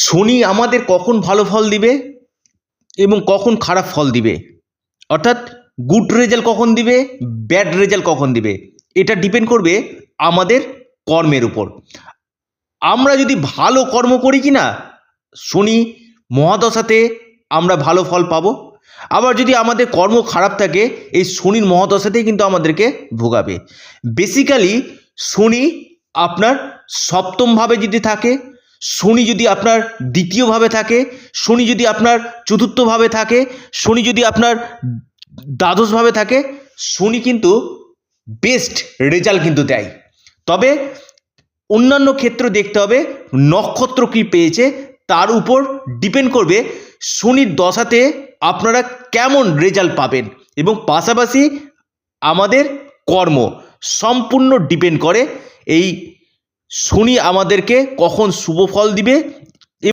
শনি আমাদের কখন ভালো ফল দিবে এবং কখন খারাপ ফল দিবে? অর্থাৎ গুড রেজাল্ট কখন দিবে ব্যাড রেজাল্ট কখন দিবে? এটা ডিপেন্ড করবে আমাদের কর্মের উপর। আমরা যদি ভালো কর্ম করি কি না শনি মহাদশাতে আমরা ভালো ফল পাবো। আবার যদি আমাদের কর্ম খারাপ থাকে, এই শনির মহাদশাতেই কিন্তু আমাদেরকে ভোগাবে। বেসিক্যালি শনি আপনার সপ্তমভাবে যদি থাকে শনি যদি আপনার দ্বিতীয়ভাবে থাকে, শনি যদি আপনার চতুর্থভাবে থাকে, শনি যদি আপনার দ্বাদশভাবে থাকে, শনি কিন্তু বেস্ট রেজাল্ট কিন্তু দেয়। তবে অন্যান্য ক্ষেত্র দেখতে হবে, নক্ষত্র কি পেয়েছে, তার উপর ডিপেন্ড করবে শনির দশাতে আপনারা কেমন রেজাল্ট পাবেন এবং পাশাপাশি আমাদের কর্ম সম্পূর্ণ ডিপেন্ড করে। এই শনি আমাদেরকে কখন শুভ ফল দিবে?